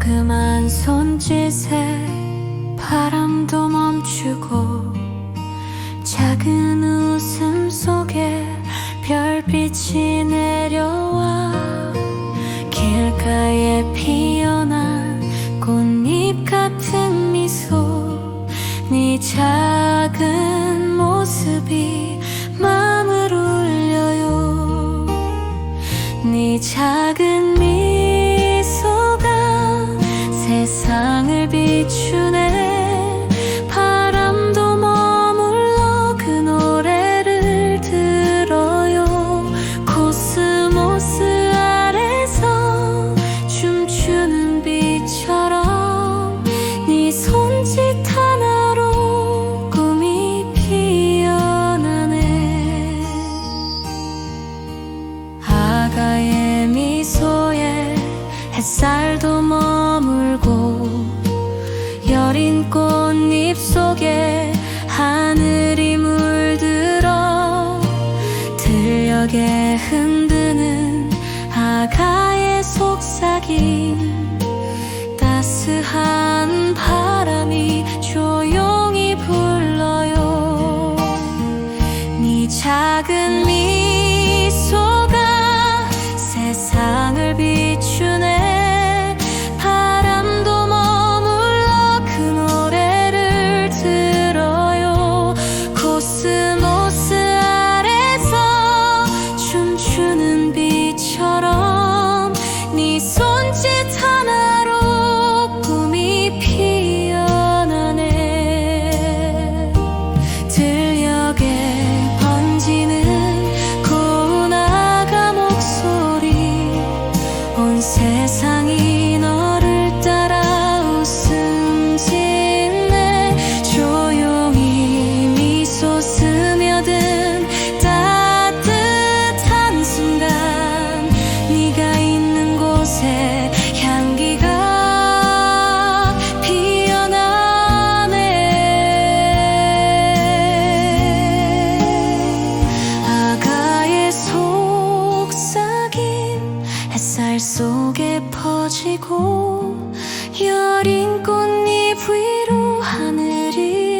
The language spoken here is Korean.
조그만 손짓에 바람도 멈추고 작은 웃음 속에 별빛이 내려와 길가에 피어난 꽃잎 같은 미소 네 작은 모습이 마음을 울려요. 네 작은 미 비추네 바람도 머물러 그 노래를 들어요. 코스모스 아래서 춤추는 빛처럼 네 손짓 하나로 꿈이 피어나네. 아가의 미소에 햇살도 머물고 꽃잎 속에 하늘이 물들어 들녘에 흔드는 아가의 속삭임 따스한 속에 퍼지고 여린 꽃잎 위로 하늘이